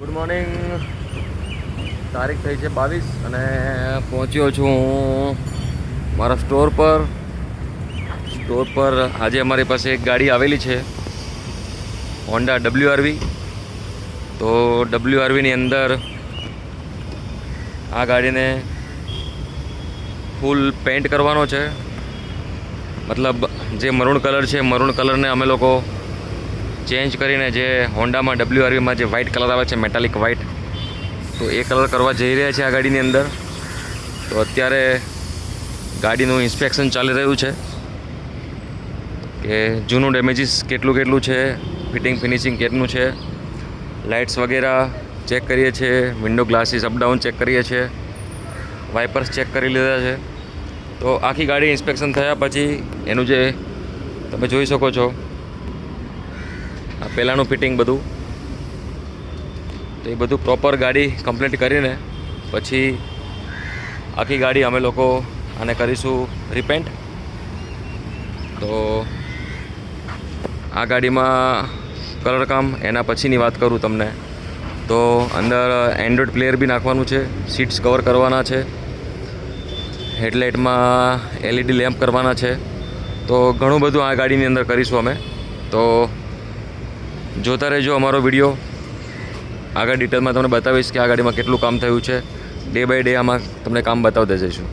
Good morning તારીખ થઈ છે બાવીસ અને પહોંચ્યો છું હું મારા સ્ટોર પર. સ્ટોર પર આજે અમારી પાસે એક ગાડી આવેલી છે હોન્ડા ડબલ્યુ આરવી તો ડબલ્યુ આરવીની અંદર આ ગાડીને ફૂલ પેન્ટ કરવાનો છે. મતલબ જે મરૂણ કલર છે મરૂણ કલરને અમે લોકો ચેન્જ કરીને જે હોન્ડામાં ડબલ્યુ આરવીમાં જે વ્હાઇટ કલર આવે છે મેટાલિક વ્હાઇટ તો એ કલર કરવા જઈ રહ્યા છે આ ગાડીની અંદર. તો અત્યારે ગાડીનું ઇન્સ્પેક્શન ચાલી રહ્યું છે કે જૂનું ડેમેજીસ કેટલું કેટલું છે ફિટિંગ ફિનિશિંગ કેટલું છે. લાઇટ્સ વગેરે ચેક કરીએ છીએ વિન્ડો ગ્લાસીસ અપડાઉન ચેક કરીએ છીએ વાઇપર્સ ચેક કરી લીધા છે. તો આખી ગાડી ઇન્સ્પેક્શન થયા પછી એનું જે તમે જોઈ શકો છો આ પહેલાંનું ફિટિંગ બધું. તો એ બધું પ્રોપર ગાડી કમ્પ્લીટ કરીને પછી આખી ગાડી અમે લોકો આને કરીશું રિપેન્ટ તો આ ગાડીમાં કલર કામ, એના પછીની વાત કરું તમને. તો અંદર એન્ડ્રોઇડ પ્લેયર બી નાખવાનું છે સીટ્સ કવર કરવાના છે. હેડલાઇટમાં એલઈડી લેમ્પ કરવાના છે. તો ઘણું બધું આ ગાડીની અંદર કરીશું અમે. તો જોતા રહેજો અમારો વીડિયો. આગળ ડિટેલમાં તમને બતાવીશ કે આ ગાડીમાં કેટલું કામ થયું છે. ડે બાય ડે આમાં તમને કામ બતાવતા જઈશું.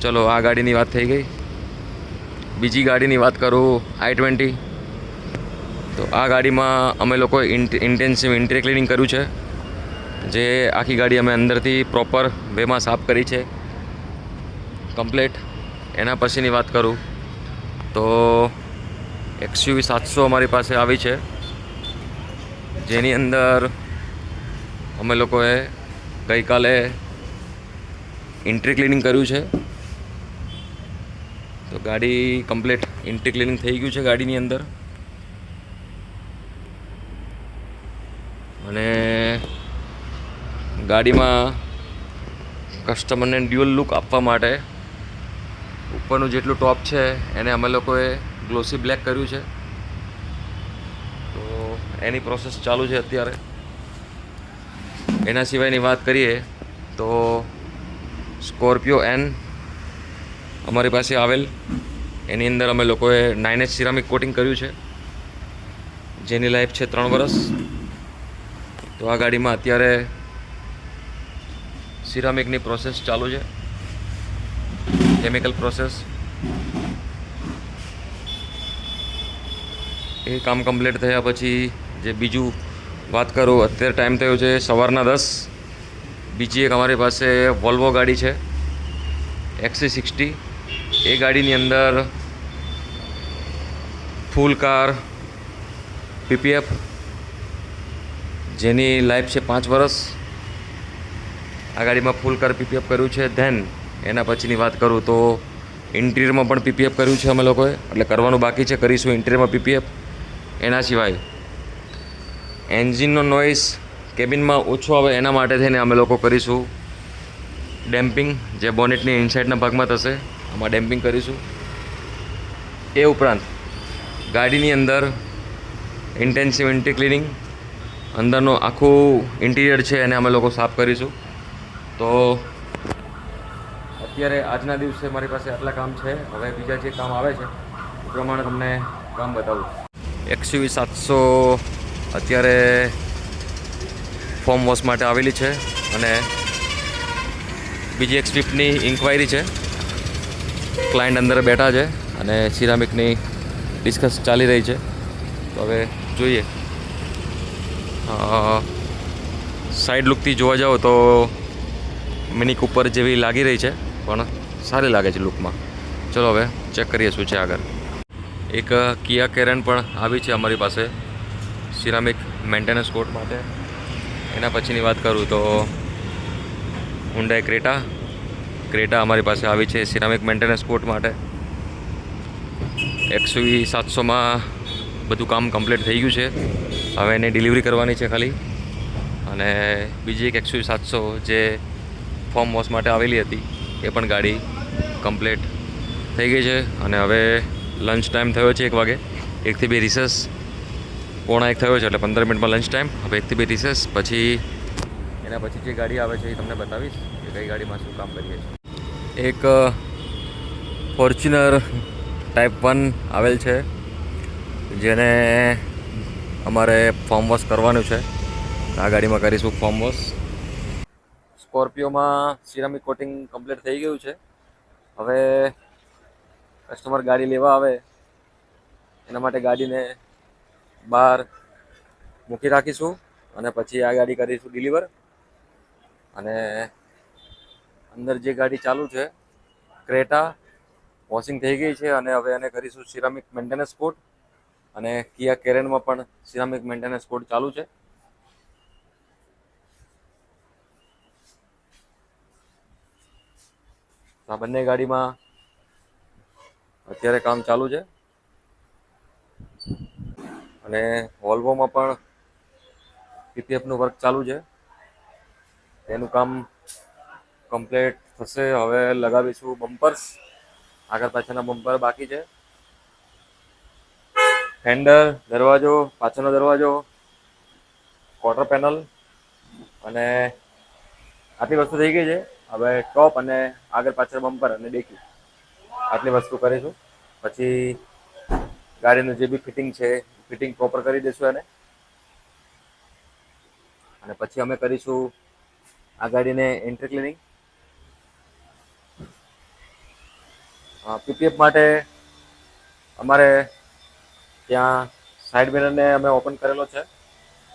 ચલો, આ ગાડીની વાત થઈ ગઈ. બીજી ગાડીની વાત કરું આઈ ટ્વેન્ટી. તો આ ગાડીમાં અમે લોકોએ ઇન્ટેન્સિવ ઇન્ટેરિયર ક્લિનિંગ કર્યું છે. જે આખી ગાડી અમે અંદરથી પ્રોપર વેમાં સાફ કરી છે. કમ્પ્લેટ. એના પછીની વાત કરું. તો એક્સયુવી સાતસો અમારી પાસે આવી છે. જેની અંદર અમે લોકોએ ગઈકાલે ઇન્ટ્રી ક્લિનિંગ કર્યું છે. તો ગાડી કમ્પ્લીટ ઇન્ટ્રી ક્લિનિંગ થઈ ગયું છે ગાડીની અંદર. અને ગાડીમાં કસ્ટમરને ડ્યુઅલ લુક આપવા માટે ઉપરનું જેટલું ટોપ છે એને અમે લોકોએ ગ્લોસી બ્લેક કર્યું છે. એની પ્રોસેસ ચાલુ છે અત્યારે. એના સિવાયની વાત કરીએ તો સ્કોર્પિયો એન અમારી પાસે આવેલ. એની અંદર અમે લોકોએ નાઇન એચ સિરામિક કોટિંગ કર્યું છે. જેની લાઈફ છે ત્રણ વર્ષ તો આ ગાડીમાં અત્યારે સિરામિકની પ્રોસેસ ચાલુ છે. કેમિકલ પ્રોસેસ એ કામ કમ્પ્લીટ થયા પછી જે બીજું વાત કરું, અત્યારે ટાઈમ થયો છે સવારના દસ. બીજી એક અમારી પાસે વોલ્વો ગાડી છે એક્સી સિક્સટી એ ગાડીની અંદર ફૂલ કાર પીપીએફ જેની લાઈફ છે પાંચ વર્ષ આ ગાડીમાં ફૂલ કાર પીપીએફ કર્યું છે. ધેન એના પછીની વાત કરું તો ઇન્ટિરિયરમાં પણ પીપીએફ કર્યું છે અમે લોકોએ. એટલે કરવાનું બાકી છે, કરીશું ઇન્ટિરિયરમાં પીપીએફ એના સિવાય એન્જિનનો નોઇસ કેબિનમાં ઓછો આવે એના માટે થઈને અમે લોકો કરીશું. ડેમ્પિંગ જે બોનેટની ઇનસાઇડના ભાગમાં થશે, આમાં ડેમ્પિંગ કરીશું. એ ઉપરાંત ગાડીની અંદર ઇન્ટેન્સિવ ઇન્ટી ક્લિનિંગ અંદરનું આખું ઇન્ટિરિયર છે એને અમે લોકો સાફ કરીશું. તો અત્યારે આજના દિવસે મારી પાસે આટલા કામ છે. હવે બીજા જે કામ આવે છે, એ પ્રમાણે તમને કામ બતાવું. એક્સયુવી સાતસો અત્યારે ફોર્મ વોશ માટે આવેલી છે અને બીજી એક સ્વિફ્ટની ઇન્ક્વાયરી છે. ક્લાયન્ટ અંદર બેઠા છે અને સિરામિકની ડિસ્કસ ચાલી રહી છે. તો હવે જોઈએ. સાઈડ લુકથી જોવા જાઓ તો મિની ઉપર જેવી લાગી રહી છે, પણ સારી લાગે છે લુકમાં ચલો હવે ચેક કરીએ શું છે આગળ. એક કિયા કેરન પણ આવી છે અમારી પાસે. સિરામિક મેન્ટેનન્સ કોટ માટે. એના પછીની વાત કરું તો હુન્ડાઈ ક્રેટા ક્રેટા અમારી પાસે આવી છે સિરામિક મેન્ટેનન્સ કોટ માટે. એક્સવી સાતસોમાં બધું કામ કમ્પ્લીટ થઈ ગયું છે. હવે એને ડિલિવરી કરવાની છે ખાલી. અને બીજી એક એક્સવી સાતસો જે ફોર્મ વોશ માટે આવેલી હતી, એ પણ ગાડી કમ્પ્લીટ થઈ ગઈ છે. અને હવે લંચ ટાઈમ થયો છે એક વાગે. એકથી બે રિસર્ચ પોણા એક થયો છે, એટલે પંદર મિનિટમાં લંચ ટાઈમ હવે એકથી બે રિસેસ પછી એના પછી જે ગાડી આવે છે એ તમને બતાવીશ, કે કઈ ગાડીમાં શું કામ કરીએ છીએ. એક ફોર્ચ્યુનર ટાઈપ વન આવેલ છે, જેને અમારે ફોર્મ વોશ કરવાનું છે. આ ગાડીમાં કરીશું ફોર્મ વોશ સ્કોર્પિયોમાં સિરામિક કોટિંગ કમ્પ્લીટ થઈ ગયું છે. હવે કસ્ટમર ગાડી લેવા આવે, એના માટે ગાડીને બહાર મૂકી રાખીશું અને પછી આ ગાડી કરીશું ડિલિવર અને અંદર જે ગાડી ચાલુ છે ક્રેટા વોશિંગ થઈ ગઈ છે અને હવે એને કરીશું સિરામિક મેન્ટેનન્સ કોડ અને કિયા કેરેનમાં પણ સિરામિક મેન્ટેનન્સ કોડ ચાલુ છે. આ બંને ગાડીમાં અત્યારે કામ ચાલુ છે. અને વોલ્વોમાં પણ પીપીએફનું વર્ક ચાલુ છે. તેનું કામ કમ્પ્લીટ થશે. હવે લગાવીશું બમ્પર્સ આગળ પાછળના બમ્પર બાકી છે. હેન્ડલ દરવાજો, પાછળનો દરવાજો ક્વાર્ટર પેનલ અને આટલી વસ્તુ થઈ ગઈ છે. હવે ટોપ અને આગળ પાછળ બમ્પર અને ડેકી આટલી વસ્તુ કરીશું. પછી ગાડીનું જે બી ફિટિંગ છે ફિટિંગ પ્રોપર કરી દઈશું એને. અને પછી અમે કરીશું આ ગાડીને એન્ટ્રી ક્લિનિંગ પીપીએફ માટે અમારે ત્યાં સાઈડ મિરરને અમે ઓપન કરેલો છે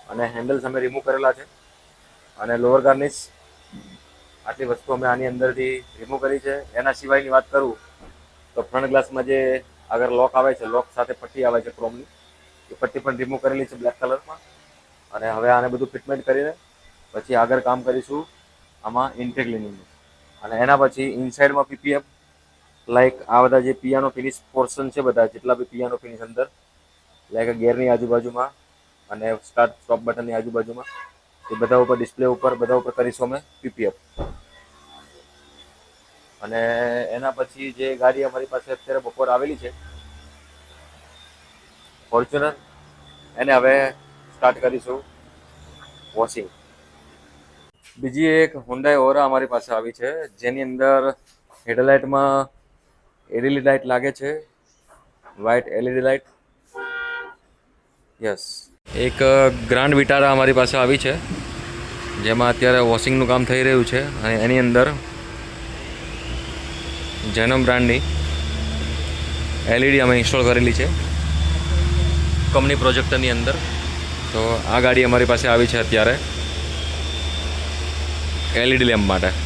અને હેન્ડલ્સ અમે રિમૂવ કરેલા છે. અને લોઅર ગાર્નિશ આટલી વસ્તુ અમે આની અંદરથી રિમૂવ કરી છે. એના સિવાયની વાત કરું તો ફ્રન્ટ ગ્લાસમાં જે આગળ લોક આવે છે લોક સાથે પટ્ટી આવે છે ક્રોમની એ પટ્ટી પણ રિમૂવ કરેલી છે બ્લેક કલરમાં અને હવે આને બધું ફિટમેન્ટ કરીને પછી આગળ કામ કરીશું આમાં ઇન્ટેક લિનિંગનું અને એના પછી ઇનસાઇડમાં પીપીએફ લાઈક આ બધા જે પિયાનો ફિનિશ પોર્શન છે બધા, જેટલા બી પિયાનો ફિનિશ અંદર લાઈક ગેરની આજુબાજુમાં અને સ્ટાર્ટ સ્ટોપ બટનની આજુબાજુમાં, એ બધા ઉપર ડિસ્પ્લે ઉપર, બધા ઉપર કરીશું અમે પીપીએફ અને એના પછી જે ગાડી અમારી પાસે અત્યારે બપોર આવેલી છે ફોર્ચ્યુનર. એને હવે સ્ટાર્ટ કરીશું વોશિંગ બીજી એક હુન્ડાઈ ઓરા અમારી પાસે આવી છે, જેની અંદર હેડલાઇટમાં એલઈડી લાઇટ લાગે છે વ્હાઇટ એલઈડી લાઇટ યસ એક ગ્રાન્ડ વિટારા અમારી પાસે આવી છે, જેમાં અત્યારે વોશિંગનું કામ થઈ રહ્યું છે, અને એની અંદર જેનમ બ્રાન્ડની એલઈડી અમે ઇન્સ્ટોલ કરેલી છે. કંપની પ્રોજેક્ટની અંદર. તો આ ગાડી અમારી પાસે આવી છે અત્યારે. એલઈડી લેમ્પ માટે.